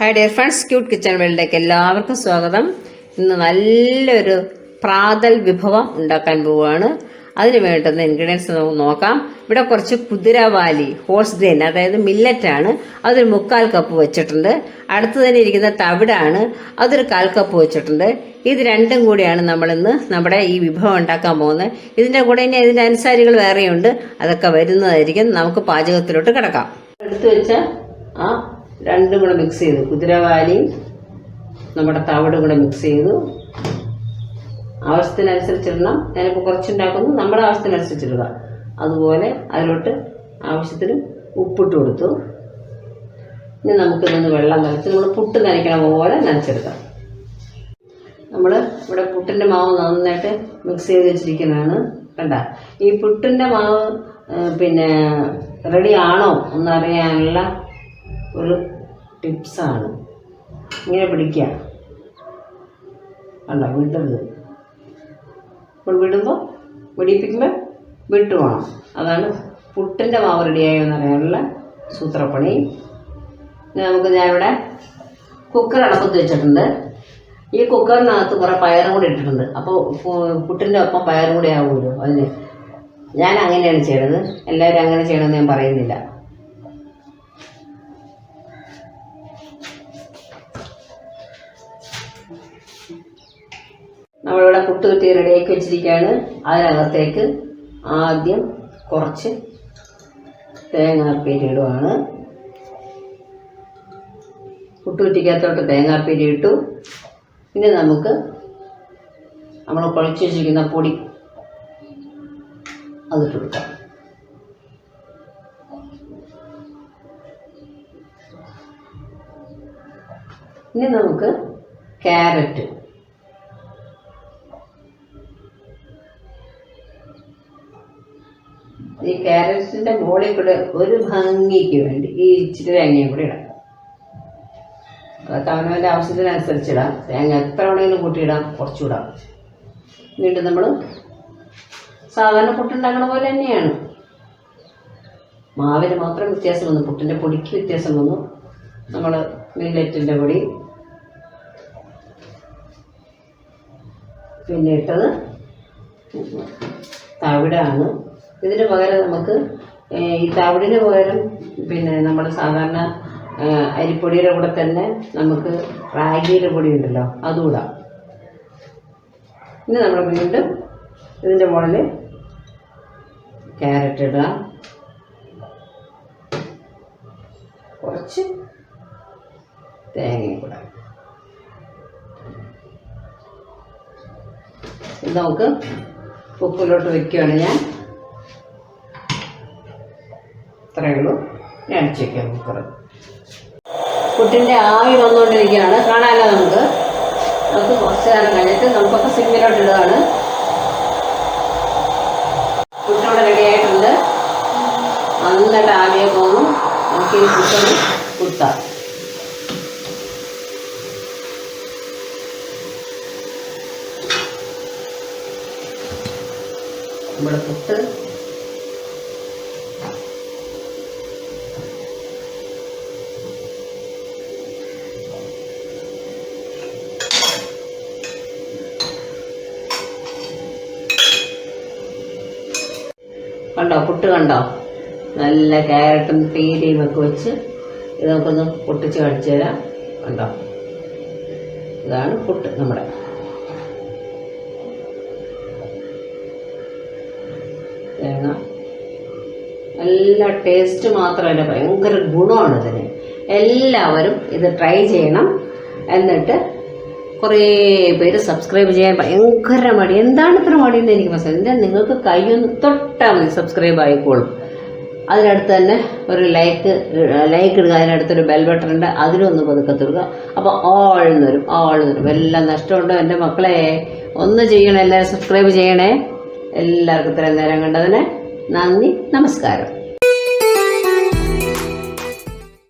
Hi dear friends cute kitchen വേൾഡിലേക്ക് എല്ലാവർക്കും സ്വാഗതം. ഇന്ന് നല്ലൊരു പ്രാതൽ വിഭവം ഉണ്ടാക്കാൻ പോവുകയാണ്. അതിന് വേണ്ടുന്ന ഇൻഗ്രീഡിയൻസ് നമുക്ക് നോക്കാം. ഇവിടെ കുറച്ച് കുതിരവാലി ഹോഴ്സ് ഗ്രെയിൻ അതായത് മില്ലറ്റാണ് അതൊരു മുക്കാൽ കപ്പ് വെച്ചിട്ടുണ്ട്. അടുത്ത് തന്നെ ഇരിക്കുന്ന തവിടാണ്. അതൊരു കാൽ കപ്പ് വെച്ചിട്ടുണ്ട്. ഇത് രണ്ടും കൂടിയാണ് നമ്മളിന്ന് നമ്മുടെ ഈ വിഭവം ഉണ്ടാക്കാൻ പോകുന്നത്. ഇതിന്റെ കൂടെ ഇനി ഇതിന്റെ അനുസാരികൾ വേറെയുണ്ട്. അതൊക്കെ വരുന്നതായിരിക്കും. നമുക്ക് പാചകത്തിലോട്ട് കിടക്കാം. എടുത്തു വെച്ച ആ രണ്ടും കൂടെ മിക്സ് ചെയ്തു. കുതിരവാലിയും നമ്മുടെ തവിടും കൂടെ മിക്സ് ചെയ്തു. ആവശ്യത്തിനനുസരിച്ചിടണം. ഞാനിപ്പോൾ കുറച്ചുണ്ടാക്കുന്നു. നമ്മുടെ ആവശ്യത്തിനനുസരിച്ചിടുക. അതുപോലെ അതിലോട്ട് ആവശ്യത്തിന് ഉപ്പിട്ട് കൊടുത്തു. ഇനി നമുക്കിതൊന്ന് വെള്ളം നനച്ച് നമ്മൾ പുട്ട് നനയ്ക്കണ പോലെ നനച്ചെടുക്കാം. നമ്മൾ ഇവിടെ പുട്ടിന്റെ മാവ് നന്നായിട്ട് മിക്സ് ചെയ്ത് വെച്ചിരിക്കുന്നതാണ്. കണ്ട? ഈ പുട്ടിന്റെ മാവ് പിന്നെ റെഡി ആണോ എന്നറിയാനുള്ള ഒരു ടിപ്സാണ്. ഇങ്ങനെ പിടിക്കുക. അല്ല വിടരുത്. അപ്പോൾ വിടുമ്പോൾ വിടിപ്പിക്കുമ്പോൾ വിട്ടു പോകണം അതാണ് പുട്ടിന്റെ മാവ് റെഡിയായോ എന്നറിയാനുള്ള സൂത്രപ്പണി. നമുക്ക് ഞാനിവിടെ കുക്കർ അടപ്പത്ത് വെച്ചിട്ടുണ്ട്. ഈ കുക്കറിനകത്ത് കുറേ പയറും കൂടി ഇട്ടിട്ടുണ്ട്. അപ്പോൾ പുട്ടിന്റെ ഒപ്പം പയറും കൂടി ആവുമല്ലോ അതിന്. ഞാൻ അങ്ങനെയാണ് ചെയ്യണത്. എല്ലാവരും അങ്ങനെ ചെയ്യണമെന്ന് ഞാൻ പറയുന്നില്ല. നമ്മളിവിടെ പുട്ട് കുത്തി റെഡിയാക്കി വെച്ചിരിക്കുകയാണ്. അതിനകത്തേക്ക് ആദ്യം കുറച്ച് തേങ്ങാപ്പീരി ഇടുവാണ്. കുട്ടുകുറ്റിക്കകത്തോട്ട് തേങ്ങാപ്പീരി ഇട്ടു. പിന്നെ നമുക്ക് നമ്മൾ കുഴച്ച് വെച്ചിരിക്കുന്ന പൊടി അതിട്ട് കൊടുക്കാം. ഇനി നമുക്ക് ക്യാരറ്റ് ഈ ക്യാരറ്റിന്റെ മുകളിൽ കൂടെ ഒരു ഭംഗിക്ക് വേണ്ടി ഈ ഇച്ചിരി തേങ്ങയും കൂടി ഇടാം. അതൊക്കെ അവനവന്റെ ആവശ്യത്തിനനുസരിച്ച് ഇടാം തേങ്ങ എത്ര വേണമെങ്കിലും കൂട്ടിയിടാം. കുറച്ചുകൂടാം. വീണ്ടും നമ്മൾ സാധാരണ പുട്ടുണ്ടാക്കണ പോലെ തന്നെയാണ്. മാവിന് മാത്രം വ്യത്യാസം വന്നു. പുട്ടിന്റെ പൊടിക്ക് വ്യത്യാസം വന്നു. നമ്മൾ മില്ലറ്റിന്റെ പൊടി. പിന്നെ ഇട്ടത് തവിടാണ്. ഇതിന് പകരം നമുക്ക് ഈ തവിടിന് പകരം പിന്നെ നമ്മൾ സാധാരണ അരിപ്പൊടിയുടെ കൂടെ തന്നെ നമുക്ക് റാഗിയുടെ പൊടി ഉണ്ടല്ലോ അതുകൂടാം ഇനി നമ്മൾ വീണ്ടും ഇതിന്റെ മുകളിൽ ക്യാരറ്റ് ഇടുക. കുറച്ച് തേങ്ങയും കൂടെ. ഇത് നമുക്ക് കുക്കിലോട്ട് വെക്കുകയാണ് ഞാൻ. ഇത്രയേ ഉള്ളൂ. ഞാൻ വയ്ക്കാം കുക്കർ പുട്ടിന്റെ ആവി വന്നുകൊണ്ടിരിക്കുകയാണ്. കാണാമല്ലോ നമുക്ക്. നമുക്ക് കുറച്ച് നേരം കഴിഞ്ഞിട്ട് നമുക്കൊക്കെ സിമ്മിലോട്ട് ഇടുകയാണ് പുട്ടിവിടെ റെഡി ആയിട്ടുണ്ട്. നന്നായിട്ട് ആവിയെ പോകുന്നു നമുക്ക് ഈ പുട്ടൊന്ന് കുത്താം നമ്മുടെ പുട്ട് കണ്ടോ? പുട്ട് കണ്ടോ? നല്ല ക്യാരറ്റും പീരയും ഒക്കെ വെച്ച് ഇത് നമുക്കൊന്ന് പൊട്ടിച്ച് കഴിച്ചു തരാം. കണ്ടോ? ഇതാണ് പുട്ട് നമ്മുടെ. നല്ല ടേസ്റ്റ് മാത്രമല്ല ഭയങ്കര ഗുണമാണ് ഇതിന്. എല്ലാവരും ഇത് ട്രൈ ചെയ്യണം. എന്നിട്ട് കുറേ പേര് സബ്സ്ക്രൈബ് ചെയ്യാൻ ഭയങ്കര മടി. എന്താണ് ഇത്ര മടിയെന്ന് എനിക്ക് മനസ്സിലായി. നിങ്ങൾക്ക് കൈയൊന്ന് തൊട്ടാൽ മതി സബ്സ്ക്രൈബ് ആയിക്കോളും. അതിനടുത്ത് തന്നെ ഒരു ലൈക്ക് ലൈക്ക് ഇടുക. അതിനടുത്തൊരു ബെൽ ബട്ടൺ ഉണ്ട്. അതിലൊന്ന് പതുക്കെ അപ്പോൾ ഓൾ വരും. ഓൾ വരും. എല്ലാം നഷ്ടമുണ്ടോ എന്റെ മക്കളെ? ഒന്ന് ചെയ്യണേ. എല്ലാവരും സബ്സ്ക്രൈബ് ചെയ്യണേ. എല്ലാവർക്കും ഇത്രയും നേരം കണ്ടതിന് നന്ദി. നമസ്കാരം.